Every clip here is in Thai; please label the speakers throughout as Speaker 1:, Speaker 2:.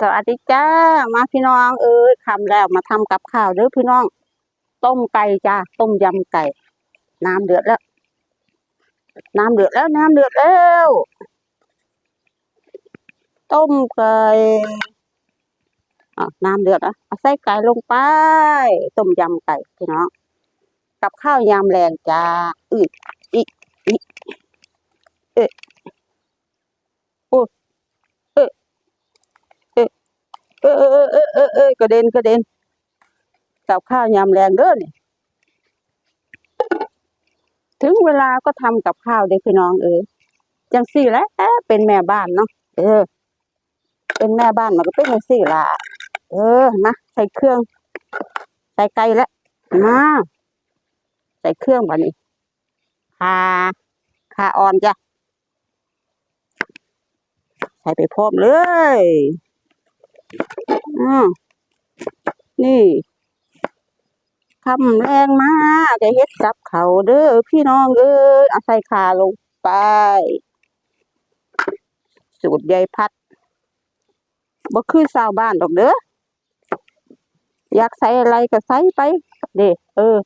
Speaker 1: สวัสดีจ้า มาพี่น้องเอ้ยคำแล้วมาทำกับข้าวเด้อพี่น้อง ต้มไก่จ้าต้มยำไก่ น้ำเดือดแล้ว น้ำเดือดแล้วน้ำเดือดแล้ว ต้มไก่อะน้ำเดือดอะเอาใส่ไก่ลงไป ต้มยำไก่พี่น้อง กับข้าวยำแรงจ้าอืออีอีเอะโอ้เอะเอะเออเออเออเออเออกระเด็นกระเด็นกับข้าวยำแรงเด้อนี่ถึงเวลาก็ทำกับข้าวเด้อพี่น้องเอ้ยจังสี่แล้วเป็นแม่บ้านเนาะเออ เป็นแม่บ้านมันก็เป็นจังสี่ละเออมาใส่เครื่อง ใส่ไก่แล้วมาใส่เครื่องบ่นี้คาคาอ่อนจ้ะใส่ไปพร้อมเลย อืมนี่คำแรงมาจะเฮ็ดกับเขาเด้อพี่น้องเอ้ยเอาใส่ขาลงไป สูตรใยพัดบ่คือชาวบ้านดอกเด้ออยากใส่อะไรก็ใส่ไป เด้เออ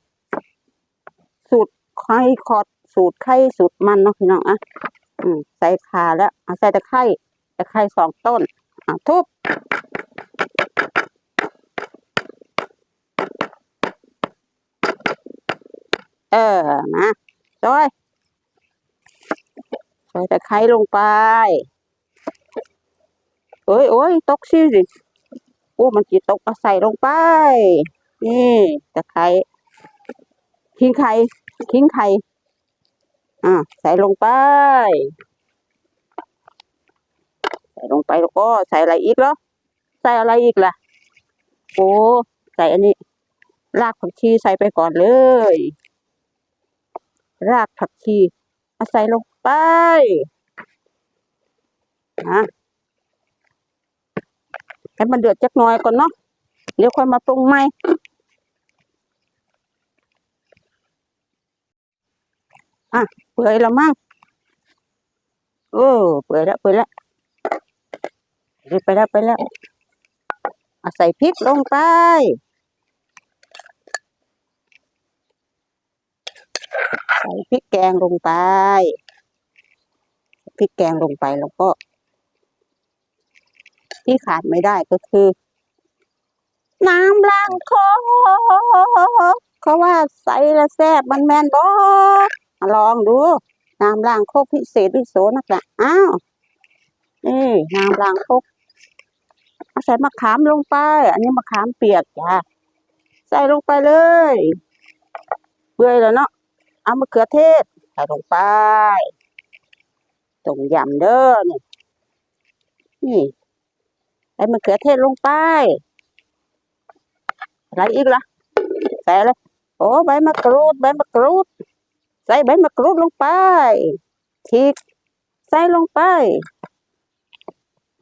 Speaker 1: สูตรไข่ขอดสูตรไข่สูตรมันเนาะพี่น้องอะอืมใส่ขาแล้วเอาใส่ตะไคร้ตะไคร้สองต้นอะทุบ เออมาจอยใส่ตะไคร้ลงไปเอ้ยโอ้ยตกซิสิโอ้มันจีตกอาใส่ลงไป นี่ตะไคร้ขิงไข่ขิงไข่อ่าใส่ลงไป ใส่ลงไปแล้วก็ใส่อะไรอีกเหรอใส่อะไรอีกล่ะโอ้ใส่อันนี้รากผักชีใส่ไปก่อนเลย รากผักชีอาใส่ลงไปนะให้มันเดือดจักหน่อยก่อนเนาะเดี๋ยวค่อยมาปรุงใหม่อะเปื่อยแล้วมั้งโอ้เปื่อยแล้วเปื่อยแล้วไปแล้วไปแล้วเอาใส่พริกลงไป ใส่ พริกแกงลงไปพริกแกงลงไปแล้วก็ ที่ขาดไม่ได้ก็คือ น้ำล้างคอเขาว่าใส่ละแซ่บมันแมนบอลองดู น้ำล้างโคกพิเศษพิโสนักละอ้าวนี่น้ำล้างโคกเอาใส่มะขามลงไป อันนี้มะขามเปียกจ้ะใส่ลงไปเลยเปื่อแล้วเนาะ เอามะเขือเทศใส่ลงไปต้มยำเด้อนี่นี่ใส่มะเขือเทศลงไปอะไรอีกล่ะใส่เลยโอ้ใบมะกรูดใบมะกรูด ใส่ใบมะกรูดลงไปฉีกใส่ลงไป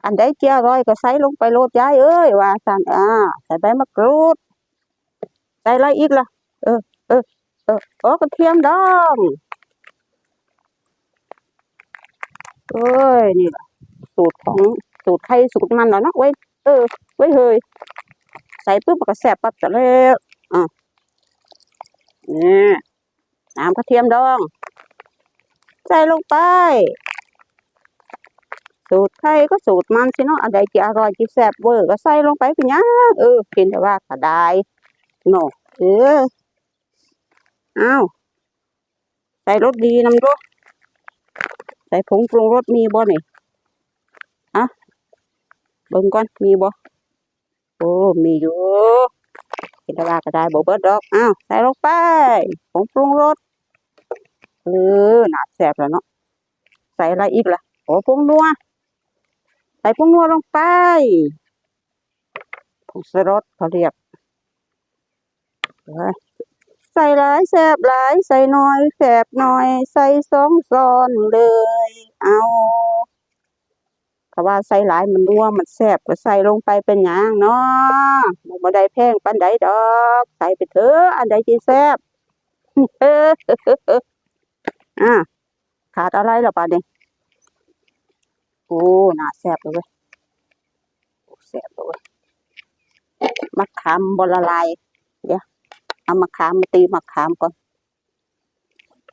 Speaker 1: อันใดเจียร่อยก็ใส่ลงไปโลดย้ายเอ้ยว่าสันอ่าใส่ใบมะกรูด ใส่อะไรอีกล่ะ เออเออ ออโอ้กระเทียมดองเอ้ยนี่ล่ะสูตรของสูตรไทยสูตรมันเหรอเนาะเว้ยเออเว้ยเฮยใส่ปุ๊บก็แซ่บปั๊บจะแล้วอะนี่น้ำกระเทียมดอง ใส่ลงไป สูตรไทยก็สูตรมันสิเนาะอันใดที่อร่อยที่แซบเวอร์ก็ใส่ลงไปเป็นยังเออกินแต่ว่าก็ได้เนาะเออ อ้าวใส่รสดีนำด้วยใส่ผงปรุงรสมีบ่นี่อะเบิ่งก่อนมีบ่โอ้มีอยู่กินต่ว่าก็ได้บ่เบิดดอกอ้าวใส่ลงไปผงปรุงรสเออหนาแซ่บแล้วเนาะใส่อะไรอีกล่ะโอ้ผงนัวใส่ผงนัวลงไปผงสรสเขาเรียกเออ ส่หลายแสบหลายใส่น้อยแสบน้อย ใส่สองซ้อนเลย เอาก็ว่าใส่หลายมันนัวมันแสบก็ใส่ลงไปเป็นหยังเนาะมันบ่ได้แพงปานใดดอก ใส่ไปเถอะอันใดที่แซ่บเอออะขาดอะไรล่ะป่านนี้โอ้น่าแซ่บเลยเว้ยแซ่บเลยมะขามบละลาย เอามะขามมาตีมะขามก่อน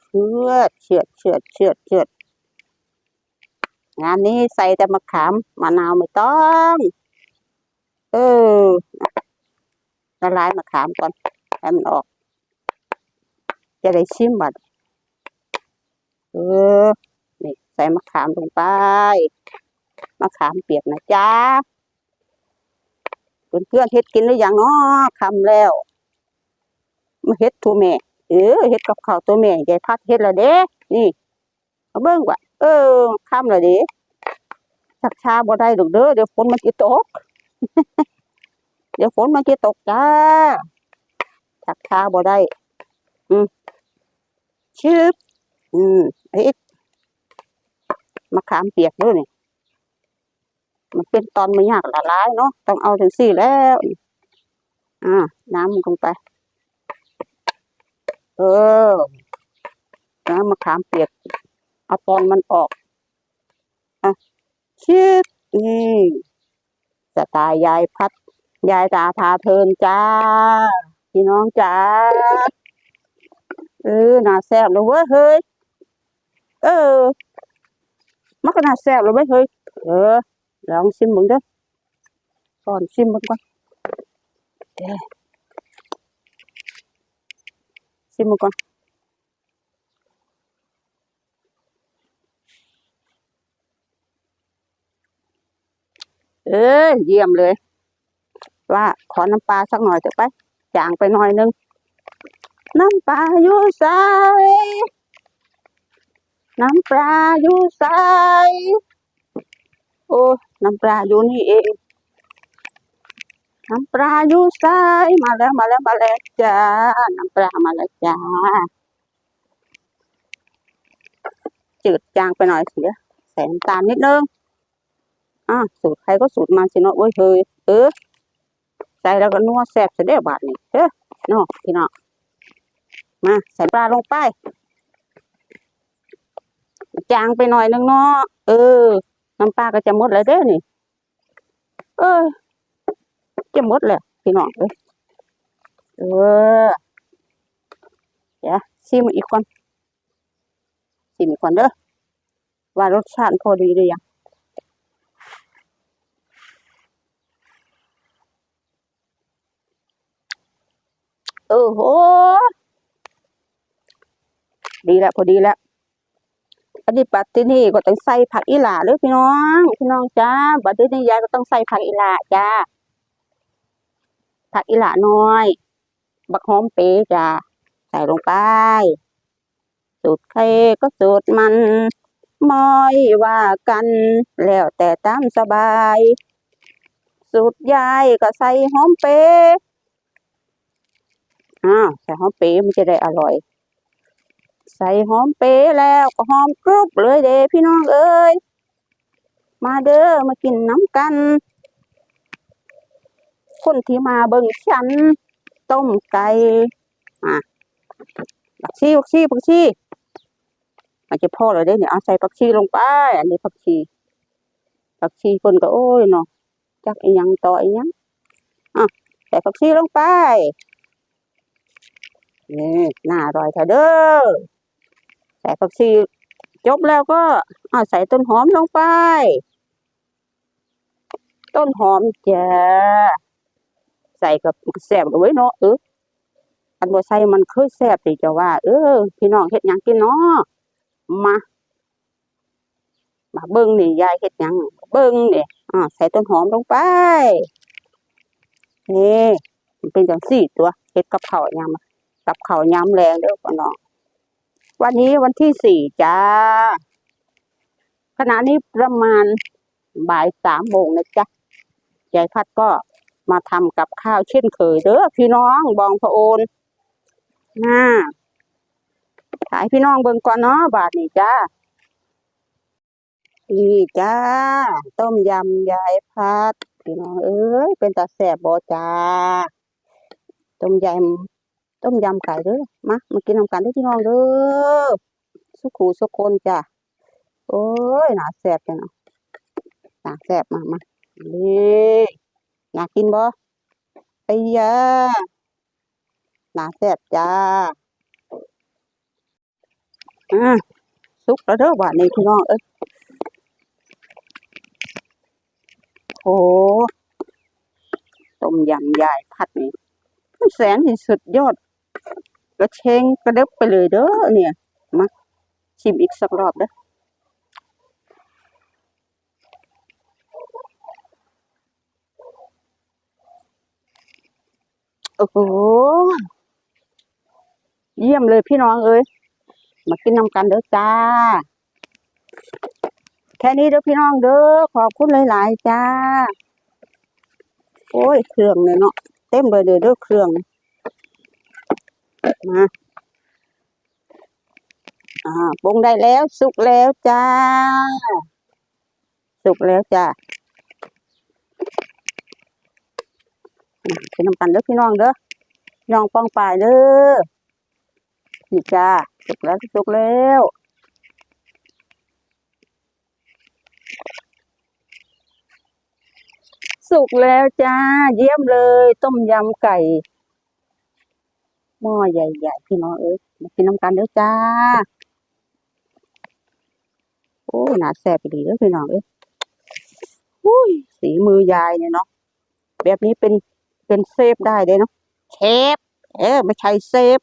Speaker 1: เชือดเชือดเชือดเชือดเชือดงานนี้ใส่แต่มะขามมะนาวไม่ต้อง เออละลายมะขามก่อนให้มันออก จะได้ชิมบัดเออนี่ใส่มะขามลงไปมะขามเปียกนะจ๊ะเพื่อนเพื่อนๆเฮ็ดกินหรือยังเนาะคำแล้ว เฮ็ดตัวแม่เออเฮ็ดกับข้าวตัวแม่ยายพัดเฮ็ดแล้วเด้นี่เอาเบิ่งว่าเออคำแล้วเด้ชักชาบ่ได้ดอกเด้อเดี๋ยวฝนมันสิตก เดี๋ยวฝนมันจะตกจ้าชักชาบ่ได้ อืมชึบอืมเฮ็ดมะขามเปียกด้วยนี่มันเป็นตอนไม่ยากละลายเนาะต้องเอาถึงสี่แล้วอ่าน้ำมันลงไป เออ น้ำมะขามเปียก เอาตอนมันออกอะชิดนี่สไตล์ยายพัด ยายตาพาเพลินจ้า พี่น้องจ้า เออน่าแซ่บเลยเว้ยเฮ้ย เออ มันก็น่าแซ่บเลยเว้ยเฮ้ย เออ ลองชิมมึงเด้อก่อนชิมมึงก่อนเด้ ชิมมึงก่อนเออเยี่ยมเลย ว่าขอน้ำปลาสักหน่อยเถอะไปจางไปหน่อยนึง น้ำปลาอยู่ใสน้ำปลาอยู่ใสโอ้ น้ำปลาอยู่นี่เอง น้ำปลาอยู่ใสมาแล้วมาแล้วมาแล้วจ้า น้ำปลามาแล้วจ้า จืดจางไปหน่อยเดี๋ยวใส่น้ำตาลนิดนึงอะสูตรใครก็สูตรมันสิเนาะเว้ยเฮ้ยเออใส่แล้วก็นัวแซ่บเสด็จบาทนี่เฮ้ยเนาะพี่เนาะมาใส่ปลาลงไป จางไปหน่อยนึงเนาะเออน้ำปลาก็จะหมดแล้วเด้อนี่ เออ จะหมดแล้วพี่น้องเอ้ยเออเดี๋ยวชิมอีกคนชิมอีกคนเด้อว่ารสชาติพอดีหรือยังเออโหดีแล้วพอดีแล้วอันนี้ปัตตินี่ก็ต้องใส่ผักอีหล่าเด้อพี่น้อง พี่น้องจ้าปัตตินี่ยายก็ต้องใส่ผักอีหล่าจ้า ผักอีหล่าน้อย บักหอมเป๋จ้าใส่ลงไป สูตรใครก็สูตรมันมอยว่ากัน แล้วแต่ตามสบาย สูตรยายก็ใส่หอมเป๋อ้าวใส่หอมเป๋มันจะได้อร่อย ใส่หอมเป๋แล้วก็หอมกรุบเลยเด้พี่น้องเอ้ยมาเด้อมากินน้ำกัน คนที่มาเบิ่งฉัน ต้มไก่อะผักชีผักชีผักชีมันจะพ่อเลยเด้เนี่ยเอาใส่ผักชีลงไป อันนี้ผักชีผักชีคนก็โอ้ยเนาะจักอีหยังต่ออีหยังอะใส่ผักชีลงไปนี่น่าอร่อยเถอะเด้อใส่ผักชีจบแล้วก็อ่าใส่ต้นหอมลงไป ต้นหอมจ้า ใส่กับแซ่บเลยเนาะเอออันบ่ใส่มันเคยแซ่บสิจะว่า เออ พี่น้องเฮ็ดหยังกินเนาะมามาเบิ่งนี่ยายเฮ็ดหยังเบิ่งนี่อ่าใส่ต้นหอมลงไปนี่มันเป็นจังซี่ตัวเฮ็ดกับข้าวยามกับข้าวยามแรงเด้อพี่น้องวันนี้วันที่สี่จ้าขณะนี้ประมาณบ่ายสามโมงนะจ๊ะยายพัดก็ มาทำกับข้าวเช่นเคยเด้อพี่น้องบองพระโอนน่าถ่ายพี่น้องเบิ่งก่อนเนาะบาทนี่จ้านี่จ้า ต้มยำยายพัด พี่น้องเอ้ยเป็นตาแสบบ่จ้า ต้มยำต้มยำไก่เด้อมามากินน้ำกันด้อพี่น้องเด้อสุขูสุคนจ้ะโอ้ยน่าแซ่บจังเนาะน่าแซ่บมามานี่ น่ากินบ่ไอ้ยาน่าแซ่บจ้าอ่าสุกแล้วเด้อบ้านนี้พี่น้องเอ้ยโอ้ต้มยำยายพัดนี่แสนที่สุดยอดกระเชงกระเด็บไปเลยเด้อเนี่ยมาชิมอีกสักรอบเด้อ โอ้โห เยี่ยมเลยพี่น้องเอ้ย มากินน้ำกันเด้อจ้า แค่นี้เด้อพี่น้องเด้อ ขอบคุณหลายๆจ้า โอ้ย เครื่องเนี่ยเนาะ เต็มเลยเด้อเด้อเครื่อง มาอ่าปรุงได้แล้ว สุกแล้วจ้า สุกแล้วจ้า อะกินน้ำกันเด้อพี่น้องเด้อพี่น้องป้องปลายเด้อนี่จ้าสุกแล้วสุกแล้วสุกแล้วจ้า เยี่ยมเลย ต้มยำไก่หม้อใหญ่ๆพี่น้องเอ้ยมากินน้ำกันเด้อจ้า โอ้หนาแซ่บไปดีเด้อพี่น้องเอ้ยอุ้ยสีมือยายเนี่ยเนาะแบบนี้เป็น เป็นเซฟได้เลยเนาะเชฟเออไม่ใช่เซฟ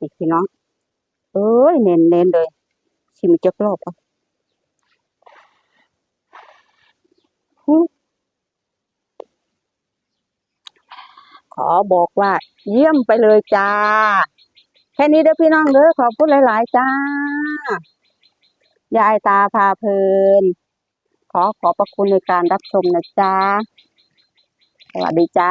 Speaker 1: นี่พี่น้องเอ้ยเน้นเน้นๆเลยชิมอีกจักรอบอะหูขอบอกว่า เยี่ยมไปเลยจ้า แค่นี้เด้อพี่น้องเด้อขอบคุณหลาย ๆ จ้า ยายตาพาเพลิน ขอขอบพระคุณในการรับชมนะจ้า สวัสดีจ้า